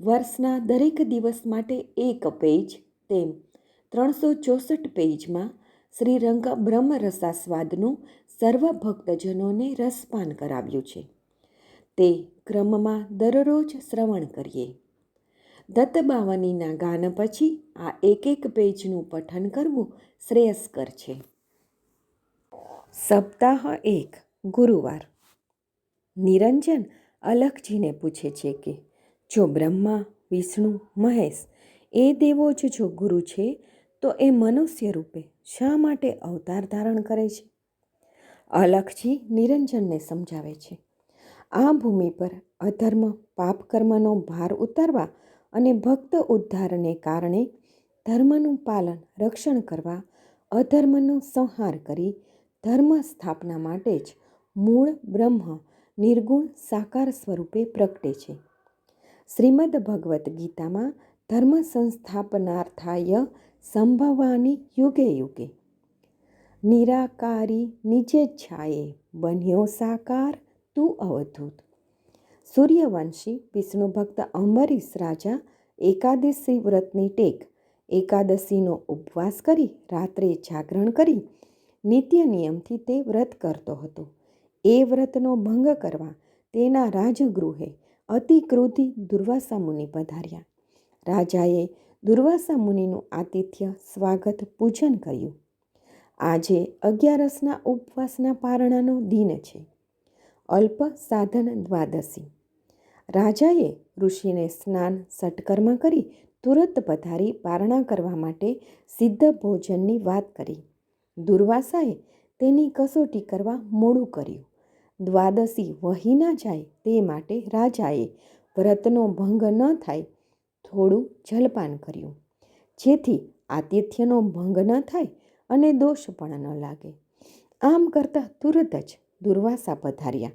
વર્ષના દરેક દિવસ માટે એક પેજ, તેમ ત્રણસો ચોસઠ પેજમાં શ્રી રંગ બ્રહ્મરસાસ્વાદનું સર્વ ભક્તજનોને રસપાન કરાવ્યું છે. તે ક્રમમાં દરરોજ શ્રવણ કરીએ. દત્તબાવનીના ગાન પછી આ એક એક પેજનું પઠન કરવું શ્રેયસ્કર છે. સપ્તાહ એક, ગુરુવાર. નિરંજન અલખજીને પૂછે છે કે જો બ્રહ્મા, વિષ્ણુ, મહેશ એ દેવો જ જો ગુરુ છે, તો એ મનુષ્ય રૂપે શા માટે અવતાર ધારણ કરે છે? અલખજી નિરંજનને સમજાવે છે, આ ભૂમિ પર અધર્મ પાપ કર્મનો ભાર ઉતારવા અને ભક્ત ઉદ્ધારને કારણે ધર્મનું પાલન, રક્ષણ કરવા, અધર્મનો સંહાર કરી ધર્મ સ્થાપના માટે જ મૂળ બ્રહ્મ નિર્ગુણ સાકાર સ્વરૂપે પ્રગટે છે. શ્રીમદ ભગવદ્ ગીતામાં ધર્મ સંસ્થાપનાર્થાય સંભવાની યુગે યુગે નિરાકારી નિજેચ્છાએ બન્યો સાકાર તું અવધૂત સૂર્યવંશી વિષ્ણુ ભક્ત અંબરીશ રાજા એકાદશી વ્રતની ટેક એકાદશીનો ઉપવાસ કરી રાત્રે જાગરણ કરી નિત્ય નિયમથી તે વ્રત કરતો હતો। એ વ્રતનો ભંગ કરવા તેના રાજગૃહે અતિ ક્રોધી દુર્વાસા મુનિ પધાર્યા. રાજાએ દુર્વાસા મુનિનું આતિથ્ય સ્વાગત પૂજન કર્યું. આજે અગિયારસના ઉપવાસના પારણાનો દિન છે. અલ્પ સાધન દ્વાદશી. રાજાએ ઋષિને સ્નાન સટકર્મ કરી તુરત પધારી પારણા કરવા માટે સિદ્ધ ભોજનની વાત કરી. દુર્વાસાએ તેની કસોટી કરવા મોડું કર્યું. દ્વાદશી વહી ન જાય તે માટે રાજાએ વ્રતનો ભંગ ન થાય થોડું જલપાન કર્યું. જેથી આતિથ્યનો ભંગ ન થાય અને દોષ પણ ન લાગે. આમ કરતાં તુરત જ દુર્વાસા પધાર્યા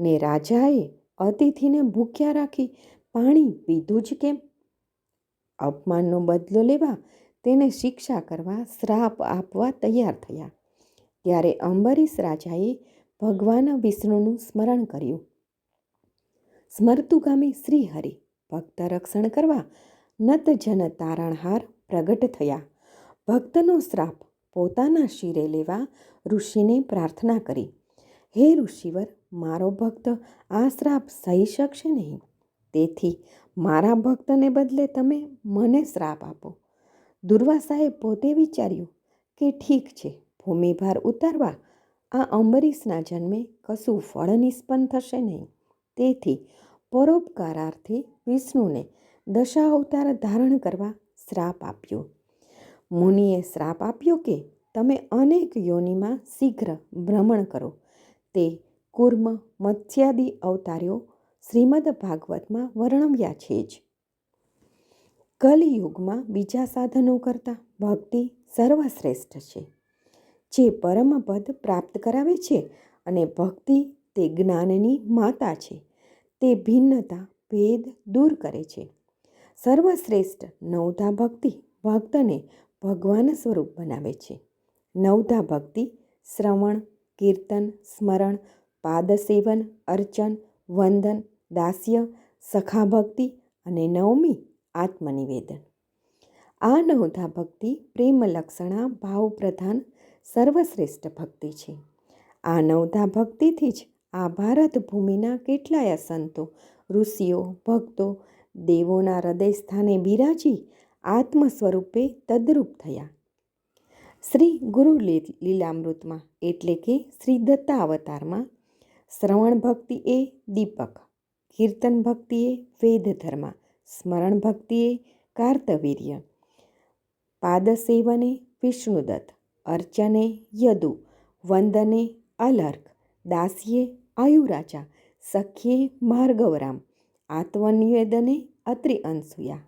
ને રાજાએ અતિથિને ભૂખ્યા રાખી પાણી પીધું જ કેમ? અપમાનનો બદલો લેવા તેને શિક્ષા કરવા શ્રાપ આપવા તૈયાર થયા. ત્યારે અંબરીશ રાજાએ ભગવાન વિષ્ણુનું સ્મરણ કર્યું. સ્મરતુગામી શ્રીહરિ ભક્ત રક્ષણ કરવા નત જન તારણહાર પ્રગટ થયા. ભક્તનો શ્રાપ પોતાના શિરે લેવા ઋષિને પ્રાર્થના કરી. હે ઋષિવર, મારો ભક્ત આ શ્રાપ સહી શકશે નહીં. તેથી મારા ભક્તને બદલે તમે મને શ્રાપ આપો. દુર્વાસાએ પોતે વિચાર્યું કે ઠીક છે, ભૂમિભાર ઉતારવા આ અંબરીશના જન્મે કશું ફળ નિષ્પન્ન થશે નહીં. તેથી પરોપકારાર્થે વિષ્ણુને દશા અવતાર ધારણ કરવા શ્રાપ આપ્યો. મુનિએ શ્રાપ આપ્યો કે તમે અનેક યોનિમાં શીઘ્ર ભ્રમણ કરો. તે કુર્મ, મત્સ્યાદિ અવતાર્યો શ્રીમદ ભાગવતમાં વર્ણવ્યા છે જ. કલિયુગમાં બીજા સાધનો કરતાં ભક્તિ સર્વશ્રેષ્ઠ છે. જે પરમપદ પ્રાપ્ત કરાવે છે અને ભક્તિ તે જ્ઞાનની માતા છે. તે ભિન્નતા, ભેદ દૂર કરે છે. સર્વશ્રેષ્ઠ નવધા ભક્તિ ભક્તને ભગવાન સ્વરૂપ બનાવે છે. નવધા ભક્તિ શ્રવણ, કીર્તન, સ્મરણ પાદસેવન અર્ચન, વંદન, દાસ્ય, સખા ભક્તિ અને નવમી આત્મનિવેદન. આ નવધા ભક્તિ પ્રેમલક્ષણા ભાવપ્રધાન ભાવ પ્રધાન સર્વશ્રેષ્ઠ ભક્તિ છે. આ નવધા ભક્તિથી જ આ ભારત ભૂમિના કેટલાય સંતો, ઋષિઓ, ભક્તો દેવોના હૃદય સ્થાને બિરાજી આત્મ સ્વરૂપે તદ્રુપ થયા. શ્રી ગુરુ લીલામૃતમાં એટલે કે શ્રી દત્તા અવતારમાં શ્રવણ ભક્તિ એ દીપક, કીર્તન ભક્તિએ વેદ ધર્મ, સ્મરણ ભક્તિએ કાર્તવીર્ય, પાદસેવને વિષ્ણુદત્ત અર્ચને યદુ, વંદને અલર્ક દાસ્યે આયુરાજા સખ્યે ભાર્ગવરામ આત્મનિવેદને અત્રિ અનસૂયા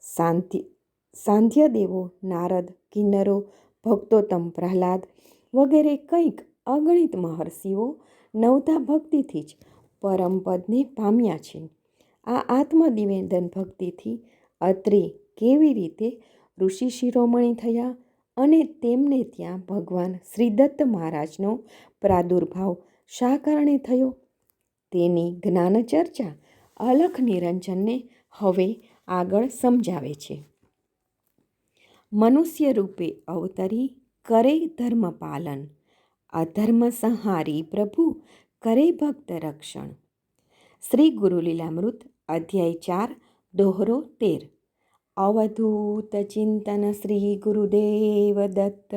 સાંધ્ય સાંધ્યદેવો, નારદ, કિન્નરો, ભક્તોત્તમ પ્રહલાદ વગેરે કંઈક અગણિત મહર્ષિઓ નવતા ભક્તિથી જ પરમપદને પામ્યા છે. આ આત્મનિવેદન ભક્તિથી અત્રે કેવી રીતે ઋષિ શિરોમણી થયા અને તેમને ત્યાં ભગવાન શ્રીદત્ત મહારાજનો પ્રાદુર્ભાવ શા કારણે થયો? તેની જ્ઞાન ચર્ચા અલખ નિરંજનને હવે આગળ સમજાવે છે. મનુષ્ય રૂપે અવતરી કરે ધર્મ પાલન, અધર્મ સંહારી પ્રભુ કરે ભક્ત રક્ષણ. શ્રી ગુરુલીલામૃત અધ્યાય ચાર, દોહરો તેર. अवधूतचिन्तन श्रीगुरुदेवदत्त